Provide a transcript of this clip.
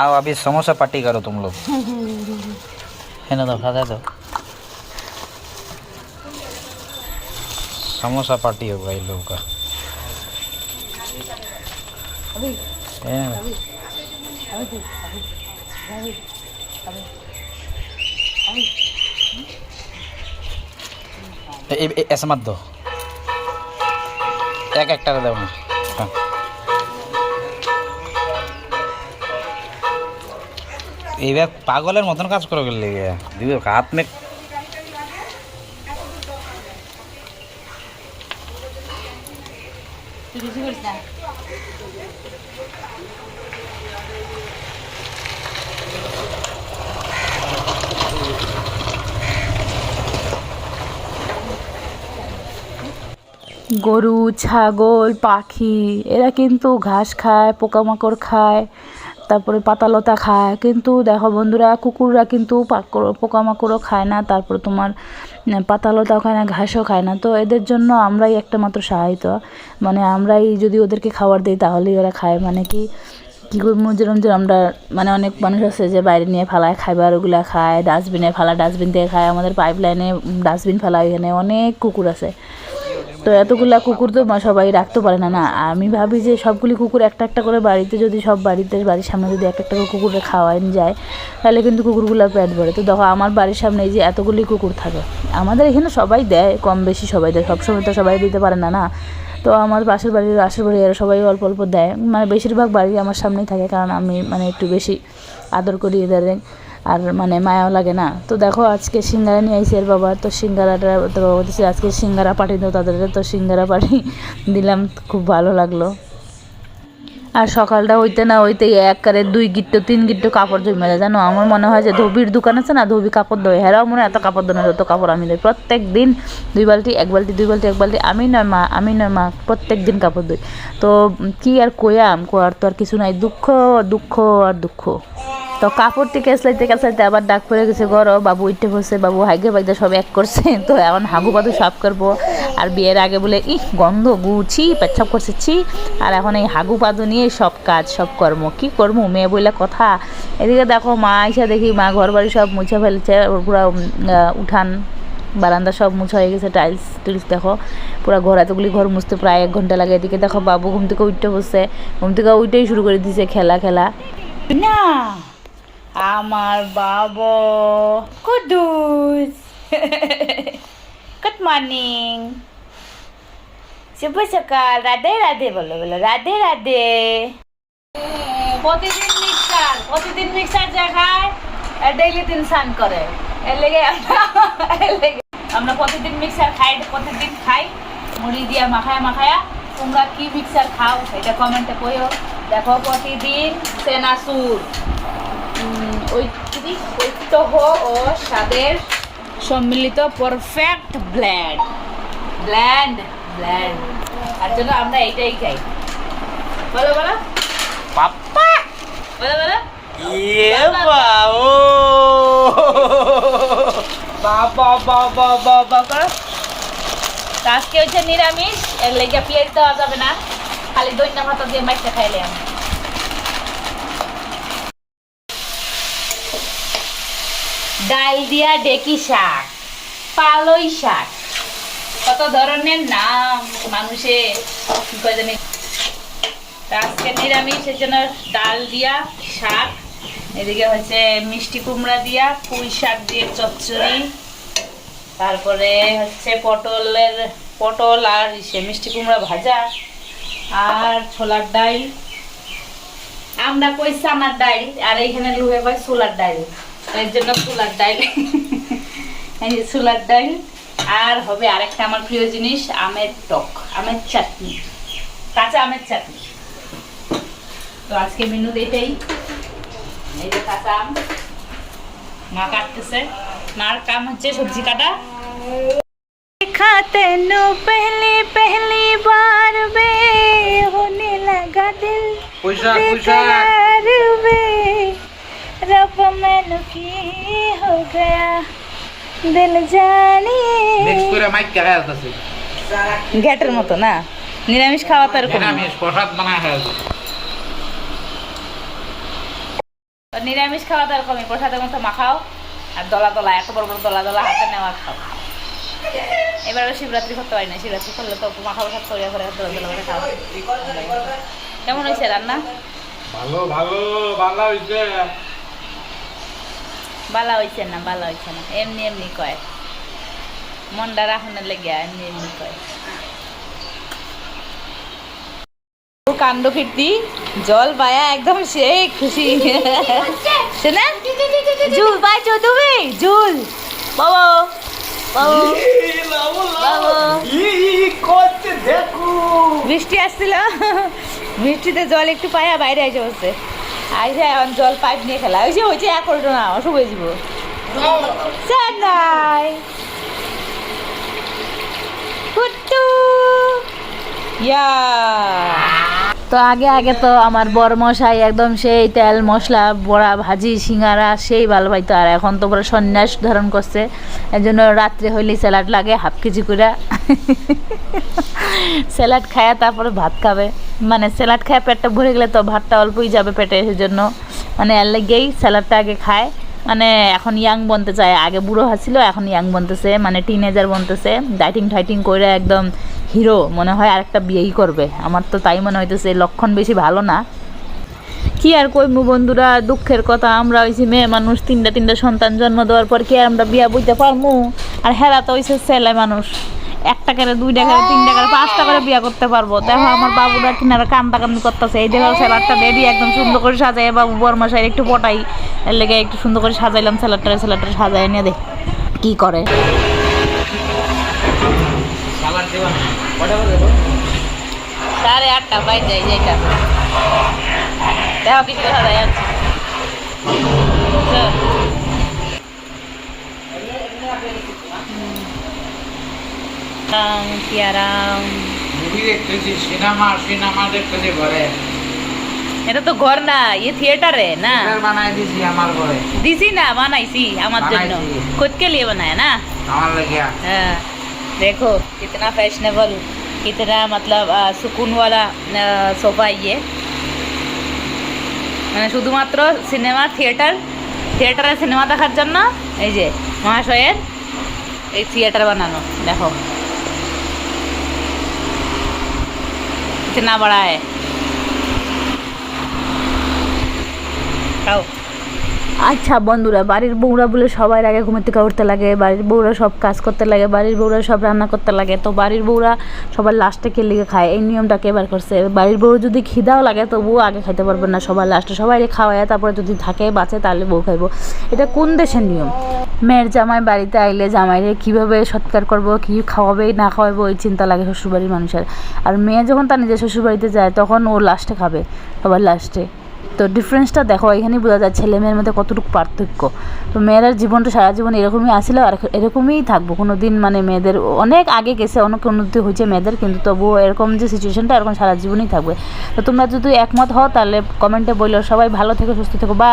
आओ अभी समोसा पार्टी करो तुम लोग है ना तो खाता दो समोसा पार्टी होगा इन लोगों का है ना? ए- ए- ए- ऐसा मत दो एक एक टाका दो ना हाँ। এইবার পাগলের মতন কাজ করে গেলে দিবে হাত মে গরু ছাগল পাখি এরা কিন্তু ঘাস খায় পোকামাকড় খায়। তারপরে পাতালতা খায়। কিন্তু দেখো বন্ধুরা, কুকুররা কিন্তু পোকামাকড়ও খায় না, তারপর তোমার পাতালতাও খায় না, ঘাসও খায় না। তো এদের জন্য আমরাই একটা মাত্র সহায়িত মানে আমরাই যদি ওদেরকে খাবার দিই, তাহলেই ওরা খায়। মানে কি, কী করব? যেরকম যে আমরা মানে অনেক মানুষ আছে যে বাইরে নিয়ে ফেলায়, খাইবার ওগুলা খায়, ডাস্টবিনে ফেলা, ডাস্টবিন থেকে খায়। আমাদের পাইপ লাইনে ডাস্টবিন ফেলা, এখানে অনেক কুকুর আছে। তো এতগুলা কুকুর তো সবাই রাখতে পারে না না। আমি ভাবি যে সবগুলি কুকুর একটা একটা করে বাড়িতে যদি সব বাড়িতে, বাড়ির সামনে যদি একটা একটা করে কুকুরে খাওয়ানো যায়, তাহলে কিন্তু কুকুরগুলো পেট ভরে। তো দেখো, আমার বাড়ির সামনে এই যে এতগুলি কুকুর থাকে, আমাদের এখানে সবাই দেয় কম বেশি সবাই দেয়, সবসময় তো সবাই দিতে পারে না না। তো আমার পাশের বাড়ির আশের বাড়ি এরা সবাই অল্প অল্প দেয়। মানে বেশিরভাগ বাড়ি আমার সামনেই থাকে, কারণ আমি মানে একটু বেশি আদর করি এদের। আর মানে মায়াও লাগে না। তো দেখো আজকে সিঙ্গারা নিয়ে আইসি এর বাবা। তো সিঙ্গারাটা তো বাবা বলতেছে, আজকে সিঙ্গারা পাঠিয়ে দাও তাদের তো সিঙ্গারা পাঠি দিলাম, খুব ভালো লাগল। আর সকালটা হইতে না হইতে একবারে দুই গিট্টো, তিন গিট্টো কাপড় জমে যায়। জানো, আমার মনে হয় যে ধোবির দোকান আছে না, ধোবি কাপড় দেয়। হেরাও মনে এত কাপড় দেয় যত কাপড় আমি দিই। প্রত্যেক দিন দুই বালতি, এক বালতি, দুই বালতি, এক বালতি, আমি নয় মা, আমি নয় মা, প্রত্যেক দিন কাপড় দিই। তো কি আর কয়াম কোয়ার তো আর কিছু নাই। দুঃখ দুঃখ আর দুঃখ। তো কাপড়টি কেসলাইতে কেসলাইতে আবার ডাক পড়ে গেছে ঘর বাবু উঠতে বসে বাবু হাইগে বাইদে সব এক করছে। তো এখন হাগু পাতু সাফ করব। আর বিয়ের আগে বলে, ইহ, গন্ধ গুছি পেচ্ছাপ করছে, ছি। আর এখন এই হাগু পাদু নিয়ে সব কাজ, সব কর্ম। কি করব মেয়ে বইলে কথা। এদিকে দেখো, মা এসে দেখি, মা ঘর বাড়ি সব মুছে ফেলছে। পুরো উঠান, বারান্দা সব মুছা হয়ে গেছে, টাইলস টিলস দেখো। পুরো ঘর, এতগুলি ঘর মুছতে প্রায় এক ঘণ্টা লাগে। এদিকে দেখো, বাবু ঘুম থেকে উঠতে বসছে ঘুম থেকে উঠেই শুরু করে দিছে খেলা খেলা। না। আমার বাবা। কুদুস। গুড মর্নিং শুভ সকাল। রাধে রাধে, বলো বলো, রাধে রাধে। প্রতিদিন মিক্সার প্রতিদিন মিক্সার দেখায় ডেইলি দিন স্নান করে। এর লেগে আমরা- প্রতিদিন মিক্সার খাই, প্রতিদিন খাই। মুড়ি দিয়া মাখায়া মাখায়া। তোমরা কি মিক্সার খাও এটা কমেন্টে কইও। দেখো, প্রতিদিন সেনাসুর ঐতিহ্য ও স্বাদের সম্মিলিত পারফেক্ট ব্ল্যান্ড ব্ল্যান্ড ব্ল্যান্ড আর জন্য আমরা এইটাই খাই। বলো বলো। পাপ্পা! বলো বলো। ইয়ে বাবু! বাবা বাবা বাবা করো আজকে হচ্ছে নিরামিষ এর লেগে প্লেট দেওয়া যাবে না। খালি দৈন্য ভাত দিয়ে মাইতে খাইলে আমি। ডাল দিয়া ডেকি শাক, পালই শাক। কত ধরনের নাম মানুষের কি করে জানি? আজকে নিরামিষ জন্য ডাল দিয়া শাক, এদিকে হচ্ছে মিষ্টি কুমড়া দিয়া পুঁই শাক দিয়ে চচ্চড়ি, তারপরে হচ্ছে পটলের, পটল আর ইসে মিষ্টি কুমড়া ভাজা আর ছোলার ডাল আমরা কই চানার ডাল আর এইখানে লুহে কয় ছোলার ডাল এর জন্য ছোলার ডাল এই যে ছোলার ডাল আর হবে আরেকটা আমার প্রিয় জিনিস আমের টক আমের চাটনি কাঁচা আমের চাটনি তো আজকে মেনু এটাই এই যে কাঁচা আম মা কাটতেছে মার কাম হচ্ছে সবজি কাটা देखा तेनू पहली पहली बार वे होने लगा दिल পয়সা बेकरार वे रब मैनू की हो गया दिल जाने নেক্সট করে মাইক দেখা যাচ্ছে গ্যাটের মতো না নিরামিষ খাওয়া তো এরকম না। নিরামিষ প্রসাদ বানায় খাওয়া নিরামিষ খাওয়া তো এরকমই প্রসাদের মতো মাখাও আর দলা দলা এত বড় বড় দলা দলা হাতে নেওয়া খাও এবার শিবরাত্রি করতে পারি না শিবরাত্রি করলে তো মাখা প্রসাদ করিয়া করে দলা দলা করে খাওয়া কেমন হয়েছে রান্না ভালো ভালো ভালো হইছে বালা হয়েছে না, বালা হয়েছে না। এমনি এমনি কয়। মনটা রাখনের লেগে এমনি এমনি কয়। কাণ্ড কীর্তি, জল পায়া একদম সেই খুশি। শোনা? পাইছো তুমি? জুল। বৃষ্টি আসছিল। বৃষ্টিতে জল একটু পায়া বাইরে এসে বসছে আইসা এখন জল পাইপ নিয়ে খেলা। ওই যে ওই যে, এক করতো না যাব ইয়া। তো আগে আগে তো আমার বর মশাই একদম সেই তেল, মশলা, বড়া, ভাজি, সিঙ্গারা, সেই ভালো পাইতো। আর এখন তো পুরো সন্ন্যাস ধারণ করছে। এর জন্য রাত্রে হইলে স্যালাড লাগে, হাফ কেজি করে। স্যালাড খায় তারপরে ভাত খাবে। মানে স্যালাড খায় পেটটা ভরে গেলে তো ভাতটা অল্পই যাবে পেটে এসে জন্য। মানে এর লেগেই স্যালাডটা আগে খায়। মানে এখন ইয়াং বনতে চায়। আগে বুড়ো হাসছিল, এখন ইয়াং বনতেছে। মানে টিনেজার বনতেছে। ডাইটিং টাইটিং করে একদম হিরো মনে হয় আরেকটা বিয়েই করবে। আমার তো তাই মনে হইতেছে, লক্ষণ বেশি ভালো না। কি আর কইমু বন্ধুরা, দুঃখের কথা। আমরা হইছি মেয়ে মানুষ, তিনটা তিনটা সন্তান জন্ম দেওয়ার পর কি আর আমরা বিয়া বুঝতে পারমু? আর হেরা তো হইছে ছেলে মানুষ। একটা করে দুই টাকা তিনটা করে, পাঁচটা করে বিয়া করতে পারব। দেখো, আমার বাবুরা কিনারা কান্দা কান্দি করতেছে। এই দেখো স্যালাডটা রেডি একদম সুন্দর করে সাজাই বাবু বরমাসাই একটু পটাই, এর লেগে একটু সুন্দর করে সাজাইলাম স্যালাডটা স্যালাডটা সাজাই নিয়ে দেখ কি করে। করে সাড়ে আটটা বাই যাই যেটা দেখো কিছু আছে আরাম মুভি দেখতেছি সিনেমা সিনেমা দেখতেছি ঘরে এটা তো ঘর না ये थिएटर है ना থিয়েটার বানাই দিছি আমার ঘরে দিছি না বানাইছি আমার জন্য বানাইছি। खुद के लिए बनाया ना আমার লাগিয়া हाँ, देखो कितना फैशनेबल कितना मतलब आ, सुकून वाला आ, सोफा ये মানে শুধুমাত্র সিনেমা থিয়েটার থিয়েটারে সিনেমা দেখার জন্য এই যে মহাশয়ের এই থিয়েটার বানানো দেখো কিতনা বড়া है খাও আচ্ছা বন্ধুরা, বাড়ির বউরা বলে সবার আগে ঘুমের থেকে উঠতে লাগে, বাড়ির বউরা সব কাজ করতে লাগে, বাড়ির বউরা সব রান্না করতে লাগে, তো বাড়ির বউরা সবার লাস্টে কে লিগে খায়? এই নিয়মটা কে বার করছে। বাড়ির বউ যদি খিদাও লাগে, তবুও আগে খাইতে পারবে না সবার লাস্টে সবাই খাওয়ায়, তারপরে যদি থাকে, বাঁচে, তাহলে বউ খাইবো। এটা কোন দেশের নিয়ম? মেয়ের জামাই বাড়িতে আইলে জামাইরে কীভাবে সৎকার করব, কী খাওয়াবে, না খাওয়াবো, ওই চিন্তা লাগে শ্বশুরবাড়ির মানুষের। আর মেয়ে যখন তার নিজের শ্বশুরবাড়িতে যায়, তখন ও লাস্টে খাবে, সবার লাস্টে তো ডিফারেন্সটা দেখো, এখানেই বোঝা যায় ছেলে মেয়ের মধ্যে কতটুকু পার্থক্য। তো মেয়েরা জীবনটা সারা জীবন এরকমই আসিল আর এরকমই থাকব। কোনো দিন মানে মেয়েদের, অনেক আগে গেছে, অনেক উন্নতি হয়েছে মেয়েদের, কিন্তু তবুও এরকম যে সিচুয়েশনটা এরকম সারা জীবনই থাকবে। তো তোমরা যদি একমত হও, তাহলে কমেন্টে বলল সবাই ভালো থেকো, সুস্থ থেকো। বা